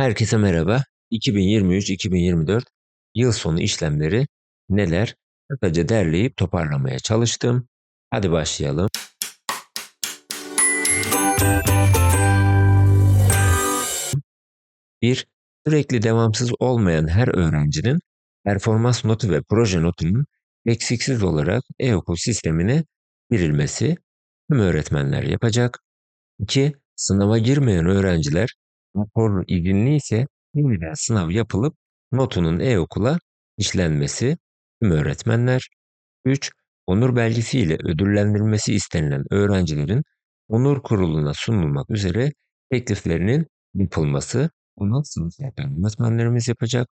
Herkese merhaba. 2023-2024 yıl sonu işlemleri neler? Kısaca derleyip toparlamaya çalıştım. Hadi başlayalım. Bir, sürekli devamsız olmayan her öğrencinin performans notu ve proje notunun eksiksiz olarak e-okul sistemine girilmesi tüm öğretmenler yapacak. 2. Sınava girmeyen öğrenciler rapor izinli ise yeniden sınav yapılıp notunun e-okula işlenmesi tüm öğretmenler. 3. Onur belgesiyle ödüllendirilmesi istenilen öğrencilerin onur kuruluna sunulmak üzere tekliflerinin yapılması bunu sınıf öğretmenlerimiz yapacak.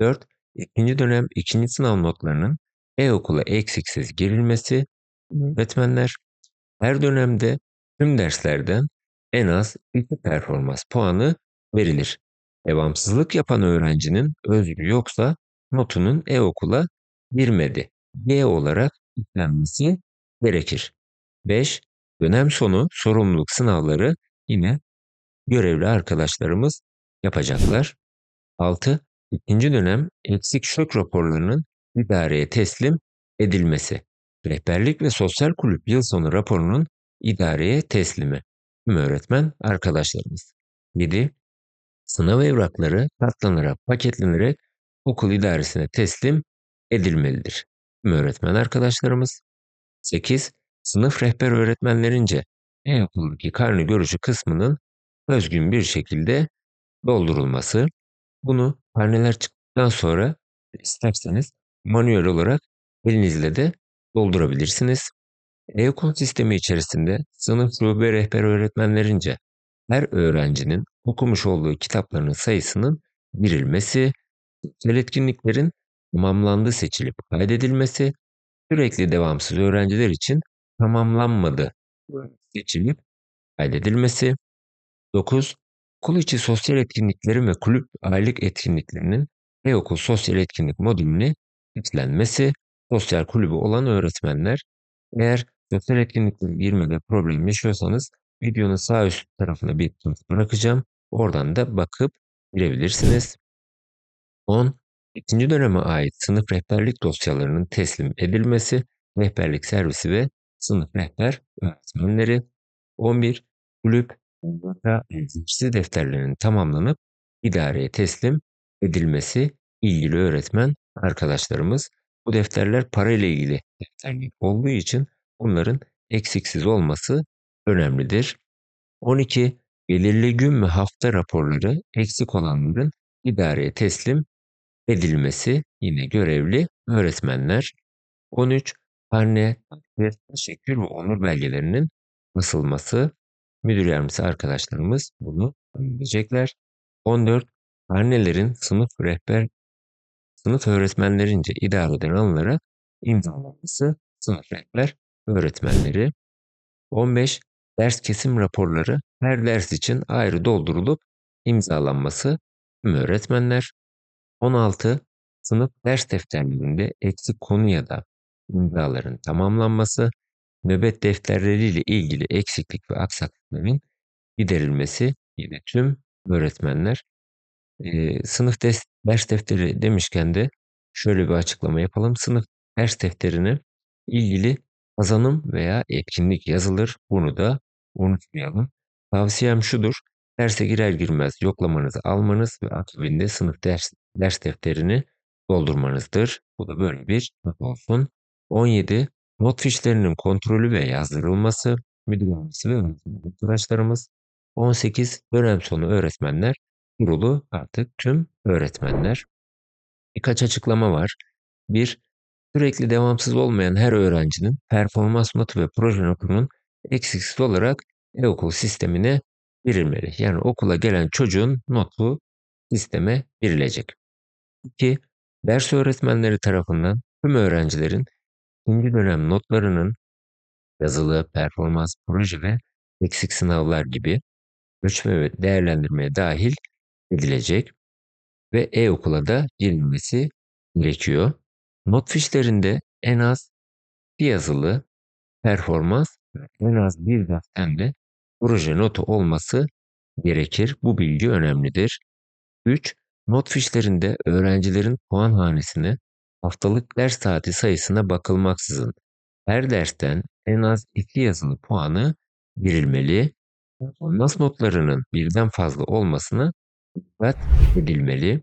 4. İkinci dönem ikinci sınav notlarının e-okula eksiksiz girilmesi öğretmenler. Her dönemde tüm derslerden en az 2 performans puanı verilir. Devamsızlık yapan öğrencinin özrü yoksa notunun e-okula girmedi. G olarak yüklenmesi gerekir. 5. Dönem sonu sorumluluk sınavları yine görevli arkadaşlarımız yapacaklar. 6. İkinci dönem eksik şok raporlarının idareye teslim edilmesi. Rehberlik ve Sosyal Kulüp yıl sonu raporunun idareye teslimi. Tüm öğretmen arkadaşlarımız. 7. Sınav evrakları katlanarak paketlenerek okul idaresine teslim edilmelidir. Tüm öğretmen arkadaşlarımız. 8. Sınıf rehber öğretmenlerince e-okuldaki karnı görüşü kısmının özgün bir şekilde doldurulması. Bunu karneler çıktıktan sonra isterseniz manuel olarak elinizle de doldurabilirsiniz. E-okul sistemi içerisinde sınıf şube rehber öğretmenlerince her öğrencinin okumuş olduğu kitaplarının sayısının girilmesi, etkinliklerin tamamlandı seçilip kaydedilmesi, sürekli devamsız öğrenciler için tamamlanmadı seçilip kaydedilmesi, 9. Okul içi sosyal etkinliklerin ve kulüp aylık etkinliklerinin e-okul sosyal etkinlik modülüne yüklenmesi, sosyal kulübü olan öğretmenler eğer sosyal etkinliklere girmede problem yaşıyorsanız videonun sağ üst tarafına bir link bırakacağım. Oradan da bakıp girebilirsiniz. 10. İkinci döneme ait sınıf rehberlik dosyalarının teslim edilmesi, rehberlik servisi ve sınıf rehber öğretmenleri. 11. Kulüp, ve defterlerinin tamamlanıp idareye teslim edilmesi ilgili öğretmen arkadaşlarımız. Bu defterler parayla ilgili defterler olduğu için bunların eksiksiz olması önemlidir. 12. Belirli gün ve hafta raporları eksik olanların idareye teslim edilmesi yine görevli öğretmenler. 13. Karne, teşekkür ve onur belgelerinin basılması müdür yardımcısı arkadaşlarımız bunu bilecekler. 14. Karnelerin sınıf rehber sınıf öğretmenlerince idareden alınarak imzalanması sınıf rehber öğretmenleri. 15. Ders kesim raporları her ders için ayrı doldurulup imzalanması tüm öğretmenler. 16. Sınıf ders defterlerinde eksik konu ya da imzaların tamamlanması, nöbet defterleriyle ilgili eksiklik ve aksaklıkların giderilmesi yine tüm öğretmenler. Ee, sınıf ders, ders defteri demişken de şöyle bir açıklama yapalım. Sınıf ders defterine ilgili kazanım veya etkinlik yazılır. Bunu da unutmayalım. Tavsiyem şudur. Derse girer girmez yoklamanızı almanız ve akabinde sınıf ders, ders defterini doldurmanızdır. Bu da böyle bir not olsun. 17. Not fişlerinin kontrolü ve yazdırılması, müdür yardımcısı ve arkadaşlarımız. 18. Dönem sonu öğretmenler kurulu artık tüm öğretmenler. Birkaç açıklama var. 1. Sürekli devamsız olmayan her öğrencinin performans notu ve proje notunun eksiksiz olarak e-okul sistemine girilmeli. Yani okula gelen çocuğun notu sisteme girilecek. 2. Ders öğretmenleri tarafından tüm öğrencilerin ikinci dönem notlarının yazılı, performans, proje ve eksik sınavlar gibi ölçme ve değerlendirmeye dahil edilecek ve e-okula da girilmesi gerekiyor. Not fişlerinde en az bir yazılı performans en az bir dersten de proje notu olması gerekir. Bu bilgi önemlidir. 3. Not fişlerinde öğrencilerin puan hanesine haftalık ders saati sayısına bakılmaksızın her dersten en az 2 yazılı puanı verilmeli. Performans notlarının birden fazla olmasına dikkat edilmeli.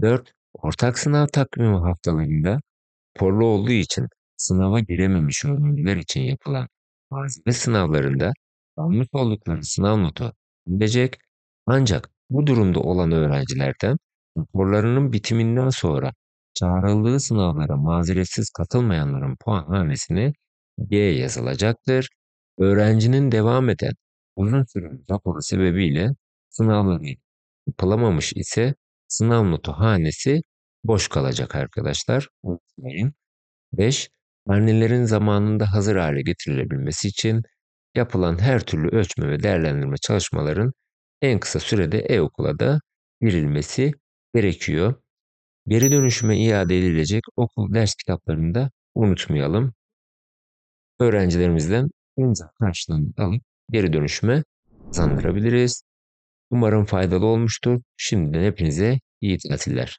4. Ortak sınav takvimi haftalarında raporlu olduğu için sınava girememiş öğrenciler için yapılan malzeme sınavlarında almış oldukları sınav notu verilecek. Ancak bu durumda olan öğrencilerden raporlarının bitiminden sonra çağrıldığı sınavlara mazeretsiz katılmayanların puan hanesine G yazılacaktır. Öğrencinin devam eden uzun süreli raporu sebebiyle sınavları yapılamamış ise sınav notu hanesi boş kalacak arkadaşlar. Unutmayın. 5. Karnelerin zamanında hazır hale getirilebilmesi için yapılan her türlü ölçme ve değerlendirme çalışmaların en kısa sürede e-okula da verilmesi gerekiyor. Geri dönüşüme iade edilecek okul ders kitaplarını da unutmayalım. Öğrencilerimizden imza karşılığını alıp geri dönüşüme kazandırabiliriz. Umarım faydalı olmuştur. Şimdiden hepinize iyi tatiller.